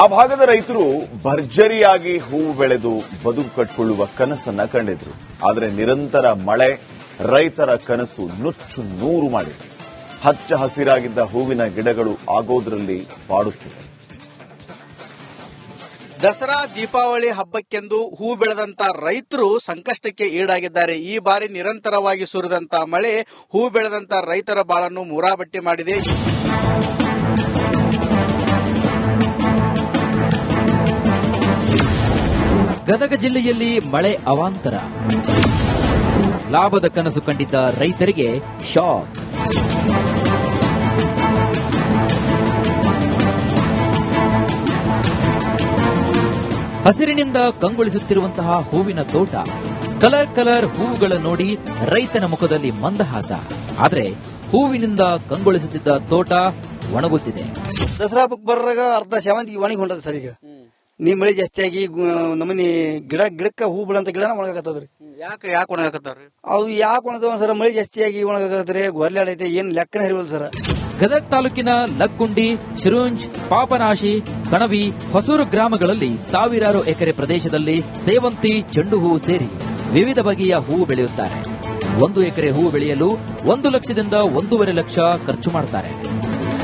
ಆ ಭಾಗದ ರೈತರು ಭರ್ಜರಿಯಾಗಿ ಹೂವು ಬೆಳೆದು ಬದುಕು ಕಟ್ಕೊಳ್ಳುವ ಕನಸನ್ನ ಕಂಡಿದ್ರು. ಆದರೆ ನಿರಂತರ ಮಳೆ ರೈತರ ಕನಸು ನುಚ್ಚು ನೂರು ಮಾಡಿದೆ. ಹಚ್ಚ ಹಸಿರಾಗಿದ್ದ ಹೂವಿನ ಗಿಡಗಳು ಆಗೋದ್ರಲ್ಲಿ ಬಾಡುತ್ತಿವೆ ದಸರಾ ದೀಪಾವಳಿ ಹಬ್ಬಕ್ಕೆಂದು ಹೂ ಬೆಳೆದಂತ ರೈತರು ಸಂಕಷ್ಟಕ್ಕೆ ಈಡಾಗಿದ್ದಾರೆ. ಈ ಬಾರಿ ನಿರಂತರವಾಗಿ ಸುರಿದಂತ ಮಳೆ ಹೂ ಬೆಳೆದಂತ ರೈತರ ಬಾಳನ್ನು ಮುರಾಬಟ್ಟಿ ಮಾಡಿದೆ. ಗದಗ ಜಿಲ್ಲೆಯಲ್ಲಿ ಮಳೆ ಅವಾಂತರ. ಲಾಭದ ಕನಸು ಕಂಡಿದ್ದ ರೈತರಿಗೆ ಶಾಕ್. ಹಸಿರಿನಿಂದ ಕಂಗೊಳಿಸುತ್ತಿರುವಂತಹ ಹೂವಿನ ತೋಟ. ಕಲರ್ ಕಲರ್ ಹೂವುಗಳ ನೋಡಿ ರೈತನ ಮುಖದಲ್ಲಿ ಮಂದಹಾಸ. ಆದರೆ ಹೂವಿನಿಂದ ಕಂಗೊಳಿಸುತ್ತಿದ್ದ ತೋಟ ಒಣಗುತ್ತಿದೆ. ದಸರಾ ಬುಕ್ ಬರ್ರಾಗ ಅರ್ಧ ಸೇವಂತಿಗೆ ಒಣಗಿ ಹೊಂಟದ ಸರ್ ನೀ ಮಳೆ ಜಾಸ್ತಿ ಆಗಿ ಗು- ನಮ್ಮನಿ ಗಿಡ ಗಿಡಕ್ಕ ಹೂ ಬಿಡಂತ ಗಿಡನ ಒಣಗಾಕತ್ತದ್ರಿ. ಯಾಕೆ ಯಾಕೆ ಒಣಗಾಕತ್ತಾವ್ರಿ? ಅವು ಯಾಕೆ ಸರ ಸರ್? ಮಳೆ ಜಾಸ್ತಿ ಆಗಿ ಒಣಗಾಕತ್ರಿ ಗೊರ್ಲಾಡೈತೆ ಏನ್ ಲೆಕ್ಕನ ಹರಿವಲ್ ಸರ್. ಗದಗ ತಾಲೂಕಿನ ಲಕ್ಕುಂಡಿ ಶಿರುಂಜ್ ಪಾಪನಾಶಿ ಕಣವಿ ಹೊಸೂರು ಗ್ರಾಮಗಳಲ್ಲಿ ಸಾವಿರಾರು ಎಕರೆ ಪ್ರದೇಶದಲ್ಲಿ ಸೇವಂತಿ ಚೆಂಡು ಹೂವು ಸೇರಿ ವಿವಿಧ ಬಗೆಯ ಹೂ ಬೆಳೆಯುತ್ತಾರೆ. ಒಂದು ಎಕರೆ ಹೂ ಬೆಳೆಯಲು ಒಂದು ಲಕ್ಷದಿಂದ ಒಂದೂವರೆ ಲಕ್ಷ ಖರ್ಚು ಮಾಡುತ್ತಾರೆ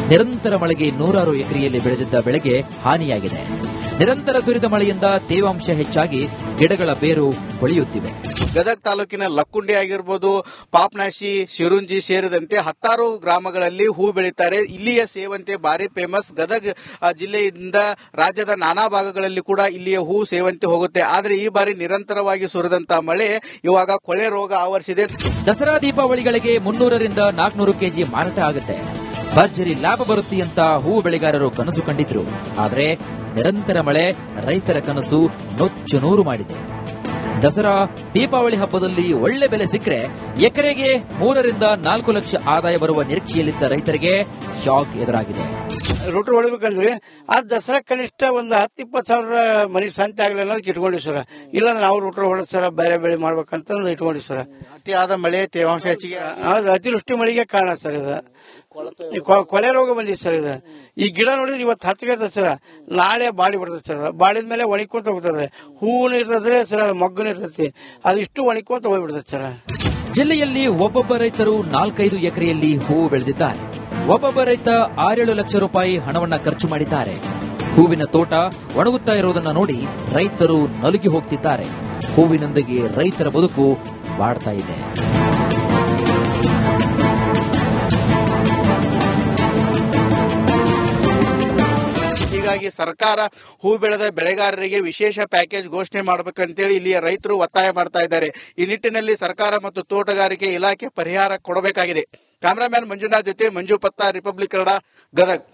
ನಿರಂತರ ಮಳೆಗೆ ನೂರಾರು ಎಕರೆಯಲ್ಲಿ ಬೆಳೆದಿದ್ದ ಬೆಳೆಗೆ ಹಾನಿಯಾಗಿದೆ. ನಿರಂತರ ಸುರಿದ ಮಳೆಯಿಂದ ತೇವಾಂಶ ಹೆಚ್ಚಾಗಿ ಗಿಡಗಳ ಬೇರು ಕೊಳೆಯುತ್ತಿವೆ ಗದಗ ತಾಲೂಕಿನ ಲಕ್ಕುಂಡಿ ಆಗಿರ್ಬೋದು ಪಾಪ್ನಾಶಿ ಶಿರುಂಜಿ ಸೇರಿದಂತೆ ಹತ್ತಾರು ಗ್ರಾಮಗಳಲ್ಲಿ ಹೂ ಬೆಳೀತಾರೆ. ಇಲ್ಲಿಯ ಸೇವಂತೆ ಭಾರಿ ಫೇಮಸ್ ಗದಗ ಜಿಲ್ಲೆಯಿಂದ ರಾಜ್ಯದ ನಾನಾ ಭಾಗಗಳಲ್ಲಿ ಕೂಡ ಇಲ್ಲಿಯ ಹೂ ಸೇವಂತೆ ಹೋಗುತ್ತೆ. ಆದರೆ ಈ ಬಾರಿ ನಿರಂತರವಾಗಿ ಸುರಿದಂತಹ ಮಳೆ ಇವಾಗ ಕೊಳೆ ರೋಗ ಆವರಿಸಿದೆ. ದಸರಾ ದೀಪಾವಳಿಗಳಿಗೆ ಮುನ್ನೂರರಿಂದ ನಾಲ್ಕನೂರು ಕೆಜಿ ಮಾರಾಟ ಆಗುತ್ತೆ. ಭರ್ಜರಿ ಲಾಭ ಬರುತ್ತೆ ಅಂತ ಹೂ ಬೆಳೆಗಾರರು ಕನಸು ಕಂಡಿದ್ರು. ಆದ್ರೆ ನಿರಂತರ ಮಳೆ ರೈತರ ಕನಸು ನೊಚ್ಚು ನೂರು ಮಾಡಿದೆ. ದಸರಾ ದೀಪಾವಳಿ ಹಬ್ಬದಲ್ಲಿ ಒಳ್ಳೆ ಬೆಲೆ ಸಿಕ್ಕರೆ ಎಕರೆಗೆ ಮೂರರಿಂದ ನಾಲ್ಕು ಲಕ್ಷ ಆದಾಯ ಬರುವ ನಿರೀಕ್ಷೆಯಲ್ಲಿದ್ದ ರೈತರಿಗೆ ಶಾಕ್ ಎದುರಾಗಿದೆ. ರೂಟ್ರ್ ಹೊಡಿಬೇಕಂದ್ರೆ ಆ ದಸರಾ ಕನಿಷ್ಠ ಒಂದು ಹತ್ತು ಇಪ್ಪತ್ತು ಸಾವಿರ ಮನೆ ಸಂತೆ ಆಗಲಿ ಅನ್ನೋದಕ್ಕೆ ಇಟ್ಕೊಂಡಿವಿ ಸರ್. ಇಲ್ಲಾಂದ್ರೆ ನಾವು ರೂಟ್ರ್ ಹೊಡೆಸ್ತಾರ ಬೇರೆ ಬೆಳೆ ಮಾಡ್ಬೇಕಂತ ಇಟ್ಕೊಂಡಿವಿ ಸರ್. ಅತಿಯಾದ ಮಳೆ ತೇವಾಂಶ ಹೆಚ್ಚಿಗೆ ಅದು ಅತಿವೃಷ್ಟಿ ಮಳೆಗೆ ಕಾರಣ ಸರ್ ಇದು. ಈ ಕೊ- ಕೊಲೆ ರೋಗ ಬಂದಿದೆ ಸರ್ ಇದು. ಈ ಗಿಡ ನೋಡಿದ್ರೆ ಇವತ್ತು ಹತ್ತಿಗೆ ಸರ್. ನಾಳೆ ಬಾಡಿ ಬರ್ತದೆ ಸರ್. ಬಾಡಿದ ಮೇಲೆ ಒಣಕೊಂತ ಹೋಗ್ತದೆ. ಹೂವು ಇರ್ತದ್ರೆ ಸರ್ ಅದು ಮಗ್ಗು ಇರ್ತೈತಿ ಅದು ಇಷ್ಟು ಒಣಕೊಂತ ಹೋಗ್ಬಿಡ್ತದೆ ಸರ್. ಜಿಲ್ಲೆಯಲ್ಲಿ ಒಬ್ಬೊಬ್ಬ ರೈತರು ನಾಲ್ಕೈದು ಎಕರೆಯಲ್ಲಿ ಹೂವು ಬೆಳೆದಿದ್ದಾರೆ. ಒಬ್ಬೊಬ್ಬ ರೈತ ಆರೇಳು ಲಕ್ಷ ರೂಪಾಯಿ ಹಣವನ್ನ ಖರ್ಚು ಮಾಡಿದ್ದಾರೆ. ಹೂವಿನ ತೋಟ ಒಣಗುತ್ತಾ ಇರುವುದನ್ನ ನೋಡಿ ರೈತರು ನಲುಗಿ ಹೋಗ್ತಿದ್ದಾರೆ. ಹೂವಿನೊಂದಿಗೆ ರೈತರ ಬದುಕು ಬಾಡ್ತಾ ಇದೆ. ಹೀಗಾಗಿ ಸರ್ಕಾರ ಹೂ ಬೆಳೆದ ಬೆಳೆಗಾರರಿಗೆ ವಿಶೇಷ ಪ್ಯಾಕೇಜ್ ಘೋಷಣೆ ಮಾಡಬೇಕಂತೇಳಿ ಇಲ್ಲಿಯ ರೈತರು ಒತ್ತಾಯ ಮಾಡ್ತಾ ಇದ್ದಾರೆ. ಈ ನಿಟ್ಟಿನಲ್ಲಿ ಸರ್ಕಾರ ಮತ್ತು ತೋಟಗಾರಿಕೆ ಇಲಾಖೆ ಪರಿಹಾರ ಕೊಡಬೇಕಾಗಿದೆ. ಕ್ಯಾಮರಾಮ್ಯಾನ್ ಮಂಜುನಾಥ್ ಜೊತೆ ಮಂಜು ಪತ್ತ, ರಿಪಬ್ಲಿಕ್ ಕನ್ನಡ, ಗದಗ್.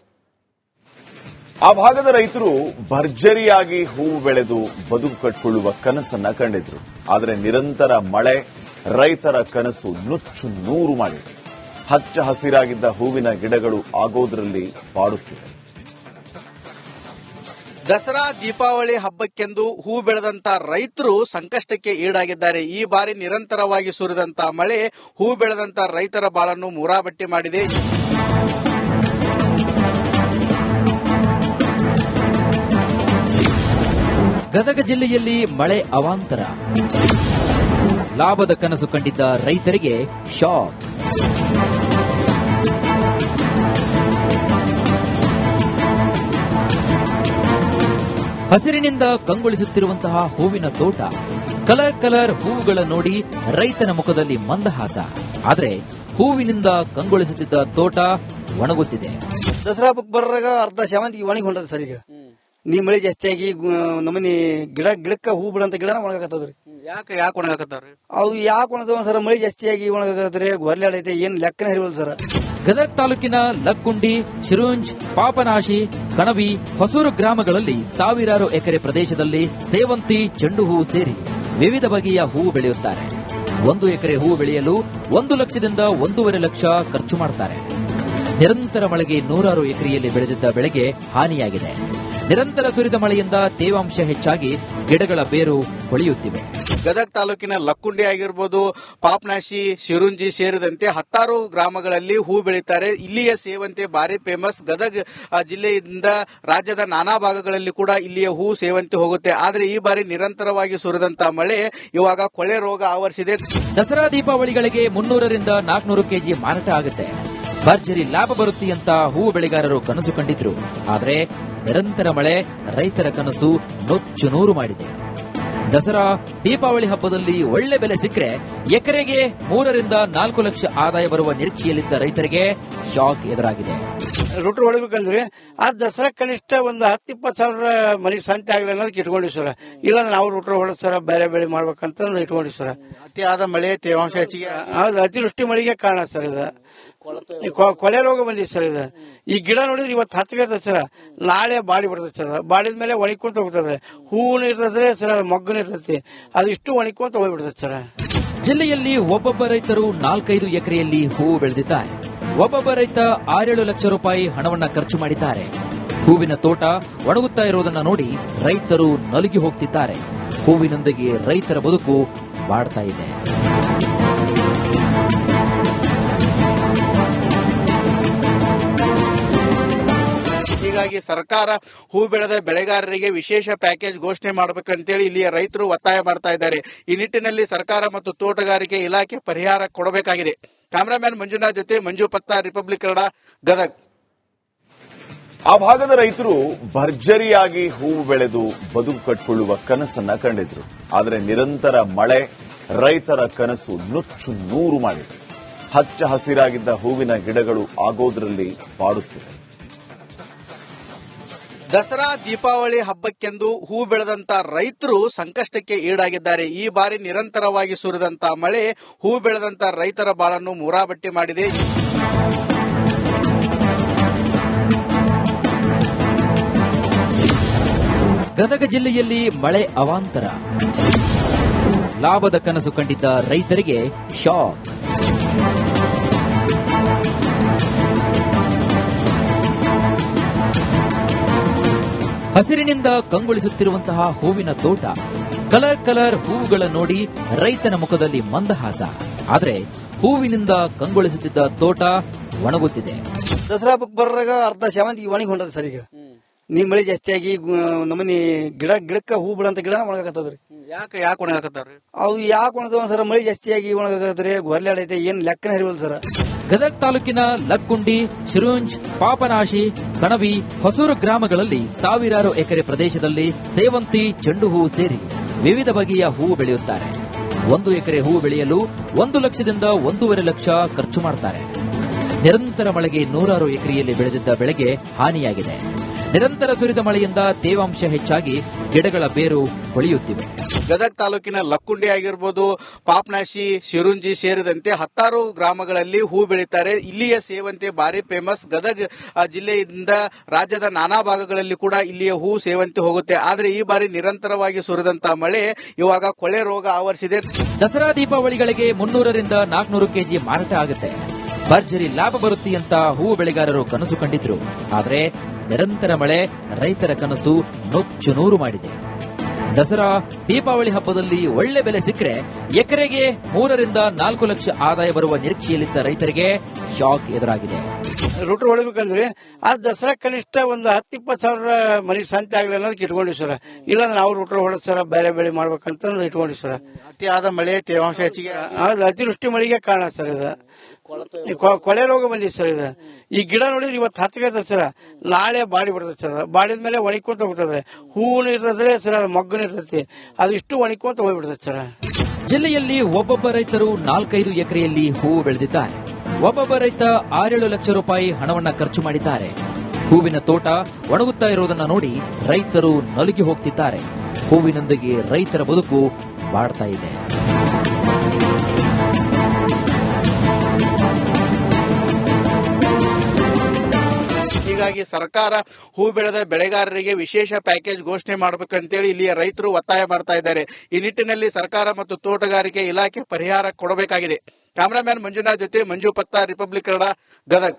ಆ ಭಾಗದ ರೈತರು ಭರ್ಜರಿಯಾಗಿ ಹೂವು ಬೆಳೆದು ಬದುಕು ಕಟ್ಟಿಕೊಳ್ಳುವ ಕನಸನ್ನ ಕಂಡಿದ್ರು. ಆದರೆ ನಿರಂತರ ಮಳೆ ರೈತರ ಕನಸು ನುಚ್ಚು ನೂರು ಮಾಡಿದೆ. ಹಚ್ಚ ಹಸಿರಾಗಿದ್ದ ಹೂವಿನ ಗಿಡಗಳು ಆಗೋದ್ರಲ್ಲಿ ಬಾಡುತ್ತಿವೆ ದಸರಾ ದೀಪಾವಳಿ ಹಬ್ಬಕ್ಕೆಂದು ಹೂ ಬೆಳೆದಂತ ರೈತರು ಸಂಕಷ್ಟಕ್ಕೆ ಈಡಾಗಿದ್ದಾರೆ. ಈ ಬಾರಿ ನಿರಂತರವಾಗಿ ಸುರಿದಂತ ಮಳೆ ಹೂ ಬೆಳೆದಂತ ರೈತರ ಬಾಳನ್ನು ಮುರಾಬಟ್ಟಿ ಮಾಡಿದೆ. ಗದಗ ಜಿಲ್ಲೆಯಲ್ಲಿ ಮಳೆ ಅವಾಂತರ. ಲಾಭದ ಕನಸು ಕಂಡಿದ್ದ ರೈತರಿಗೆ ಶಾಕ್. ಹಸಿರಿನಿಂದ ಕಂಗೊಳಿಸುತ್ತಿರುವಂತಹ ಹೂವಿನ ತೋಟ. ಕಲರ್ ಕಲರ್ ಹೂವುಗಳ ನೋಡಿ ರೈತನ ಮುಖದಲ್ಲಿ ಮಂದಹಾಸ. ಆದರೆ ಹೂವಿನಿಂದ ಕಂಗೊಳಿಸುತ್ತಿದ್ದ ತೋಟ ಒಣಗುತ್ತಿದೆ. ದಸರಾ ಹಬ್ಬಕ್ಕೆ ಬರ್ರಾಗ ಅರ್ಧ ಸೇವಂತಿಗೆ ಒಣಗಿ ಹೊಂಟದ ಸರ್ ಈಗ. ನೀ ಮಳೆ ಜಾಸ್ತಿ ಆಗಿ ನಮ್ಮನಿ ಗಿಡ ಗಿಡಕ್ಕ ಹೂ ಬಿಡಂತ ಗಿಡನ ಒಣಗಾಕತ್ತದ್ರಿ. ಯಾಕೆ ಯಾಕೆ ಒಣಗಾಕತ್ತಾವ್ರಿ ಅವು ಯಾಕೆ ಒಣಗದವ ಸರ್ ಮಳೆ ಜಾಸ್ತಿಯಾಗಿ ಒಣಗಾಕತ್ರಿ ಗೊರ್ಲಾಡೈತೆ ಏನ್ ಲೆಕ್ಕ ಹರಿವಲ್ ಸರ್. ಗದಗ ತಾಲೂಕಿನ ಲಕ್ಕುಂಡಿ ಶಿರುಂಜ್ ಪಾಪನಾಶಿ ಕಣವಿ ಹೊಸೂರು ಗ್ರಾಮಗಳಲ್ಲಿ ಸಾವಿರಾರು ಎಕರೆ ಪ್ರದೇಶದಲ್ಲಿ ಸೇವಂತಿ ಚೆಂಡು ಹೂವು ಸೇರಿ ವಿವಿಧ ಬಗೆಯ ಹೂವು ಬೆಳೆಯುತ್ತಾರೆ. ಒಂದು ಎಕರೆ ಹೂವು ಬೆಳೆಯಲು ಒಂದು ಲಕ್ಷದಿಂದ ಒಂದೂವರೆ ಲಕ್ಷ ಖರ್ಚು ಮಾಡುತ್ತಾರೆ ನಿರಂತರ ಮಳೆಗೆ ನೂರಾರು ಎಕರೆಯಲ್ಲಿ ಬೆಳೆದಿದ್ದ ಬೆಳೆಗೆ ಹಾನಿಯಾಗಿದೆ. ನಿರಂತರ ಸುರಿದ ಮಳೆಯಿಂದ ತೇವಾಂಶ ಹೆಚ್ಚಾಗಿ ಗಿಡಗಳ ಬೇರು ಕೊಳೆಯುತ್ತಿವೆ. ಗದಗ ತಾಲೂಕಿನ ಲಕ್ಕುಂಡಿ ಆಗಿರ್ಬೋದು ಪಾಪನಾಶಿ ಶಿರುಂಜಿ ಸೇರಿದಂತೆ ಹತ್ತಾರು ಗ್ರಾಮಗಳಲ್ಲಿ ಹೂ ಬೆಳೀತಾರೆ. ಇಲ್ಲಿಯ ಸೇವಂತೆ ಭಾರಿ ಫೇಮಸ್ ಗದಗ ಜಿಲ್ಲೆಯಿಂದ ರಾಜ್ಯದ ನಾನಾ ಭಾಗಗಳಲ್ಲಿ ಕೂಡ ಇಲ್ಲಿಯ ಹೂ ಸೇವಂತೆ ಹೋಗುತ್ತೆ. ಆದರೆ ಈ ಬಾರಿ ನಿರಂತರವಾಗಿ ಸುರಿದಂತಹ ಮಳೆ ಇವಾಗ ಕೊಳೆ ರೋಗ ಆವರಿಸಿದೆ. ದಸರಾ ದೀಪಾವಳಿಗಳಿಗೆ ಮುನ್ನೂರರಿಂದ ನಾಲ್ಕುನೂರು ಕೆಜಿ ಮಾರಾಟ ಆಗುತ್ತೆ. ಭರ್ಜರಿ ಲಾಭ ಬರುತ್ತೆ ಅಂತ ಹೂವು ಬೆಳೆಗಾರರು ಕನಸು ಕಂಡಿದ್ರು. ಆದರೆ ನಿರಂತರ ಮಳೆ ರೈತರ ಕನಸು ನೊಚ್ಚು ನೂರು ಮಾಡಿದೆ. ದಸರಾ ದೀಪಾವಳಿ ಹಬ್ಬದಲ್ಲಿ ಒಳ್ಳೆ ಬೆಲೆ ಸಿಕ್ಕರೆ ಎಕರೆಗೆ ಮೂರರಿಂದ ನಾಲ್ಕು ಲಕ್ಷ ಆದಾಯ ಬರುವ ನಿರೀಕ್ಷೆಯಲ್ಲಿದ್ದ ರೈತರಿಗೆ ಶಾಕ್ ಎದುರಾಗಿದೆ. ರೂಟ್ರ್ ಹೊಡಿಬೇಕಂದ್ರೆ ಆ ದಸರಾ ಕನಿಷ್ಠ ಒಂದು ಹತ್ತು ಇಪ್ಪತ್ತು ಸಾವಿರ ಮನೆಗೆ ಸಂತೆ ಆಗಲಿ ಅನ್ನೋದಕ್ಕೆ ಇಟ್ಕೊಂಡಿವಿ ಸರ್. ಇಲ್ಲಾಂದ್ರೆ ನಾವು ರೂಟ್ರ್ ಹೊಡೆದ್ ಸರ್ ಬೇರೆ ಬೆಳೆ ಮಾಡ್ಬೇಕಂತ ಇಟ್ಕೊಂಡಿವಿ ಸರ್. ಅತಿಯಾದ ಮಳೆ ತೇವಾಂಶ ಹೆಚ್ಚಿಗೆ. ಹೌದು ಅತಿವೃಷ್ಟಿ ಮಳೆಗೆ ಕಾರಣ ಸರ್ ಇದು. ಕೊಲೆ ರೋಗ ಬಂದಿದೆ ಸರ್ ಇದು. ಈ ಗಿಡ ನೋಡಿದ್ರೆ ಇವತ್ತು ಹತ್ತಿರ್ತದೆ ಸರ್. ನಾಳೆ ಬಾಡಿ ಬಿಡ್ತದೆ ಸರ್. ಬಾಡಿದ ಮೇಲೆ ಒಣಕೊಂತ ಹೋಗ್ತದೆ. ಹೂವು ಇರ್ತದೆ ಸರ್ ಮೊಗ್ಗು ಇರ್ತೈತಿ. ಅದು ಇಷ್ಟು ಒಣಕೊಂತ ಹೋಗ್ಬಿಡ್ತದೆ ಸರ್. ಜಿಲ್ಲೆಯಲ್ಲಿ ಒಬ್ಬೊಬ್ಬ ರೈತರು ನಾಲ್ಕೈದು ಎಕರೆಯಲ್ಲಿ ಹೂವು ಬೆಳೆದಿದ್ದಾರೆ. ಒಬ್ಬೊಬ್ಬ ರೈತ ಆರೇಳು ಲಕ್ಷ ರೂಪಾಯಿ ಹಣವನ್ನ ಖರ್ಚು ಮಾಡಿದ್ದಾರೆ. ಹೂವಿನ ತೋಟ ಒಣಗುತ್ತಾ ಇರುವುದನ್ನ ನೋಡಿ ರೈತರು ನಲುಗಿ ಹೋಗ್ತಿದ್ದಾರೆ. ಹೂವಿನೊಂದಿಗೆ ರೈತರ ಬದುಕು ಮಾಡ್ತಾ ಇದೆ. ಹೀಗಾಗಿ ಸರ್ಕಾರ ಹೂ ಬೆಳೆದ ಬೆಳೆಗಾರರಿಗೆ ವಿಶೇಷ ಪ್ಯಾಕೇಜ್ ಘೋಷಣೆ ಮಾಡಬೇಕಂತೇಳಿ ಇಲ್ಲಿಯ ರೈತರು ಒತ್ತಾಯ ಮಾಡ್ತಾ ಇದ್ದಾರೆ. ಈ ನಿಟ್ಟಿನಲ್ಲಿ ಸರ್ಕಾರ ಮತ್ತು ತೋಟಗಾರಿಕೆ ಇಲಾಖೆ ಪರಿಹಾರ ಕೊಡಬೇಕಾಗಿದೆ. ಕ್ಯಾಮರಾಮ್ಯಾನ್ ಮಂಜುನಾಥ್ ಜೊತೆ ಮಂಜು ಪತ್ತ, ರಿಪಬ್ಲಿಕ್ ಕನ್ನಡ, ಗದಗ್. ಆ ಭಾಗದ ರೈತರು ಭರ್ಜರಿಯಾಗಿ ಹೂವು ಬೆಳೆದು ಬದುಕು ಕಟ್ಟಿಕೊಳ್ಳುವ ಕನಸನ್ನ ಕಂಡಿದ್ರು. ಆದರೆ ನಿರಂತರ ಮಳೆ ರೈತರ ಕನಸು ನುಚ್ಚು ನೂರು ಮಾಡಿದೆ. ಹಚ್ಚ ಹಸಿರಾಗಿದ್ದ ಹೂವಿನ ಗಿಡಗಳು ಆಗೋದ್ರಲ್ಲಿ ಬಾಡುತ್ತಿವೆ ದಸರಾ ದೀಪಾವಳಿ ಹಬ್ಬಕ್ಕೆಂದು ಹೂ ಬೆಳೆದಂತ ರೈತರು ಸಂಕಷ್ಟಕ್ಕೆ ಈಡಾಗಿದ್ದಾರೆ. ಈ ಬಾರಿ ನಿರಂತರವಾಗಿ ಸುರಿದಂತ ಮಳೆ ಹೂ ಬೆಳೆದಂತ ರೈತರ ಬಾಳನ್ನು ಮುರಾಬಟ್ಟಿ ಮಾಡಿದೆ. ಗದಗ ಜಿಲ್ಲೆಯಲ್ಲಿ ಮಳೆ ಅವಾಂತರ. ಲಾಭದ ಕನಸು ಕಂಡಿದ್ದ ರೈತರಿಗೆ ಶಾಕ್. ಹಸಿರಿನಿಂದ ಕಂಗೊಳಿಸುತ್ತಿರುವಂತಹ ಹೂವಿನ ತೋಟ. ಕಲರ್ ಕಲರ್ ಹೂವುಗಳ ನೋಡಿ ರೈತನ ಮುಖದಲ್ಲಿ ಮಂದಹಾಸ. ಆದರೆ ಹೂವಿನಿಂದ ಕಂಗೊಳಿಸುತ್ತಿದ್ದ ತೋಟ ಒಣಗುತ್ತಿದೆ. ದಸರಾ ಹಬ್ಬಕ್ಕೆ ಬರ್ರಾಗ ಅರ್ಧ ಶಾವಂತಿ ಒಣಗಿ ಹೊಂಟದ ಸರ್ ಈಗ. ನೀ ಮಳೆ ಜಾಸ್ತಿಯಾಗಿ ನಮ್ಮನಿ ಗಿಡ ಗಿಡಕ್ಕ ಹೂ ಬಿಡಂತ ಗಿಡ ಒಣಗಾಕತ್ತದ್ರಿ. ಯಾಕೆ ಯಾಕೆ ಒಣಗಾಕತ್ತಾರ ಅವು ಯಾಕೆ ಒಣಗದ ಸರ್? ಮಳೆ ಜಾಸ್ತಿಯಾಗಿ ಆಗಿ ಒಣಗಾಕತ್ರಿ ಗೊರ್ಲಾಡೈತೆ ಏನ್ ಲೆಕ್ಕನ ಹರಿವಲ್ ಸರ್. ಗದಗ ತಾಲೂಕಿನ ಲಕ್ಕುಂಡಿ, ಶಿರುಂಜ್, ಪಾಪನಾಶಿ, ಕಣವಿ, ಹೊಸೂರು ಗ್ರಾಮಗಳಲ್ಲಿ ಸಾವಿರಾರು ಎಕರೆ ಪ್ರದೇಶದಲ್ಲಿ ಸೇವಂತಿ ಚೆಂಡು ಹೂವು ಸೇರಿ ವಿವಿಧ ಬಗೆಯ ಹೂವು ಬೆಳೆಯುತ್ತಾರೆ. ಒಂದು ಎಕರೆ ಹೂವು ಬೆಳೆಯಲು ಒಂದು ಲಕ್ಷದಿಂದ ಒಂದೂವರೆ ಲಕ್ಷ ಖರ್ಚು ಮಾಡುತ್ತಾರೆ ನಿರಂತರ ಮಳೆಗೆ ನೂರಾರು ಎಕರೆಯಲ್ಲಿ ಬೆಳೆದಿದ್ದ ಬೆಳೆಗೆ ಹಾನಿಯಾಗಿದೆ. ನಿರಂತರ ಸುರಿದ ಮಳೆಯಿಂದ ತೇವಾಂಶ ಹೆಚ್ಚಾಗಿ ಗಿಡಗಳ ಬೇರು ಕೊಳೆಯುತ್ತಿವೆ. ಗದಗ ತಾಲೂಕಿನ ಲಕ್ಕುಂಡಿ ಆಗಿರ್ಬೋದು ಪಾಪನಾಶಿ ಶಿರುಂಜಿ ಸೇರಿದಂತೆ ಹತ್ತಾರು ಗ್ರಾಮಗಳಲ್ಲಿ ಹೂ ಬೆಳೀತಾರೆ. ಇಲ್ಲಿಯ ಸೇವಂತೆ ಭಾರಿ ಫೇಮಸ್ ಗದಗ ಜಿಲ್ಲೆಯಿಂದ ರಾಜ್ಯದ ನಾನಾ ಭಾಗಗಳಲ್ಲಿ ಕೂಡ ಇಲ್ಲಿಯ ಹೂ ಸೇವಂತೆ ಹೋಗುತ್ತೆ. ಆದರೆ ಈ ಬಾರಿ ನಿರಂತರವಾಗಿ ಸುರಿದಂತಹ ಮಳೆ ಇವಾಗ ಕೊಳೆ ರೋಗ ಆವರಿಸಿದೆ. ದಸರಾ ದೀಪಾವಳಿಗಳಿಗೆ ಮುನ್ನೂರರಿಂದ ನಾಲ್ಕನೂರು ಕೆಜಿ ಮಾರಾಟ ಆಗುತ್ತೆ. ಭರ್ಜರಿ ಲಾಭ ಬರುತ್ತೆ ಅಂತ ಹೂವು ಬೆಳೆಗಾರರು ಕನಸು ಕಂಡಿದ್ರು. ಆದ್ರೆ ನಿರಂತರ ಮಳೆ ರೈತರ ಕನಸು ನೊಚ್ಚು ನೂರು ಮಾಡಿದೆ. ದಸರಾ ದೀಪಾವಳಿ ಹಬ್ಬದಲ್ಲಿ ಒಳ್ಳೆ ಬೆಲೆ ಸಿಕ್ಕರೆ ಎಕರೆಗೆ ಮೂರರಿಂದ ನಾಲ್ಕು ಲಕ್ಷ ಆದಾಯ ಬರುವ ನಿರೀಕ್ಷೆಯಲ್ಲಿದ್ದ ರೈತರಿಗೆ ಶಾಕ್ ಎದುರಾಗಿದೆ. ರೂಟ್ರು ಹೊಡಿಬೇಕಂದ್ರೆ ಆ ದಸರಾ ಕನಿಷ್ಠ ಒಂದು ಹತ್ತು ಇಪ್ಪತ್ತು ಸಾವಿರ ಮನೆಗೆ ಸಂತೆ ಆಗಲಿ ಅನ್ನೋದಕ್ಕೆ ಇಟ್ಕೊಂಡಿವಿ ಸರ್. ಇಲ್ಲಾಂದ್ರೆ ನಾವು ರೂಟ್ರು ಹೊಡೆದು ಸರ್ ಬೇರೆ ಬೆಳೆ ಮಾಡ್ಬೇಕಂತ ಇಟ್ಕೊಂಡಿವಿ ಸರ್. ಅತಿಯಾದ ಮಳೆ ತೇವಾಂಶ ಹೆಚ್ಚಿಗೆ ಅತಿವೃಷ್ಟಿ ಮಳೆಗೆ ಕಾರಣ ಸರ್ ಇದು. ಕೊಳೆ ರೋಗ ಬಂದಿದೆ ಸರ್ ಇದು. ಈ ಗಿಡ ನೋಡಿದ್ರೆ ಇವತ್ತು ಹಚ್ಚಗಿರ್ತದೆ ಸರ್. ನಾಳೆ ಬಾಡಿ ಬಿಡ್ತದೆ ಸರ್. ಬಾಡಿದ ಮೇಲೆ ಒಣಕೊಂತ ಹೋಗ್ತದೆ ಹೂವು ಇರ್ತದೆ ಸರ್ ಮೊಗ್ಗು ಇರ್ತೈತಿ ಅದು ಇಷ್ಟು ಒಣಕೊಂತ ಹೋಗ್ಬಿಡ್ತದೆ ಸರ್. ಜಿಲ್ಲೆಯಲ್ಲಿ ಒಬ್ಬೊಬ್ಬ ರೈತರು ನಾಲ್ಕೈದು ಎಕರೆಯಲ್ಲಿ ಹೂವು ಬೆಳೆದಿದ್ದಾರೆ. ಒಬ್ಬೊಬ್ಬ ರೈತ ಆರೇಳು ಲಕ್ಷ ರೂಪಾಯಿ ಹಣವನ್ನ ಖರ್ಚು ಮಾಡಿದ್ದಾರೆ. ಹೂವಿನ ತೋಟ ಒಣಗುತ್ತಾ ಇರುವುದನ್ನ ನೋಡಿ ರೈತರು ನಲುಗಿ ಹೋಗ್ತಿದ್ದಾರೆ. ಹೂವಿನೊಂದಿಗೆ ರೈತರ ಬದುಕು ಬಾಡ್ತಾ ಇದೆ. ಹೀಗಾಗಿ ಸರ್ಕಾರ ಹೂ ಬೆಳೆದ ಬೆಳೆಗಾರರಿಗೆ ವಿಶೇಷ ಪ್ಯಾಕೇಜ್ ಘೋಷಣೆ ಮಾಡಬೇಕಂತೇಳಿ ಇಲ್ಲಿಯ ರೈತರು ಒತ್ತಾಯ ಮಾಡ್ತಾ ಇದ್ದಾರೆ. ಈ ನಿಟ್ಟಿನಲ್ಲಿ ಸರ್ಕಾರ ಮತ್ತು ತೋಟಗಾರಿಕೆ ಇಲಾಖೆ ಪರಿಹಾರ ಕೊಡಬೇಕಾಗಿದೆ. ಕ್ಯಾಮರಾಮ್ಯಾನ್ ಮಂಜುನಾಥ್ ಜೊತೆ ಮಂಜು ಪತ್ತ, ರಿಪಬ್ಲಿಕ್ ಕನ್ನಡ ಗದಗ್.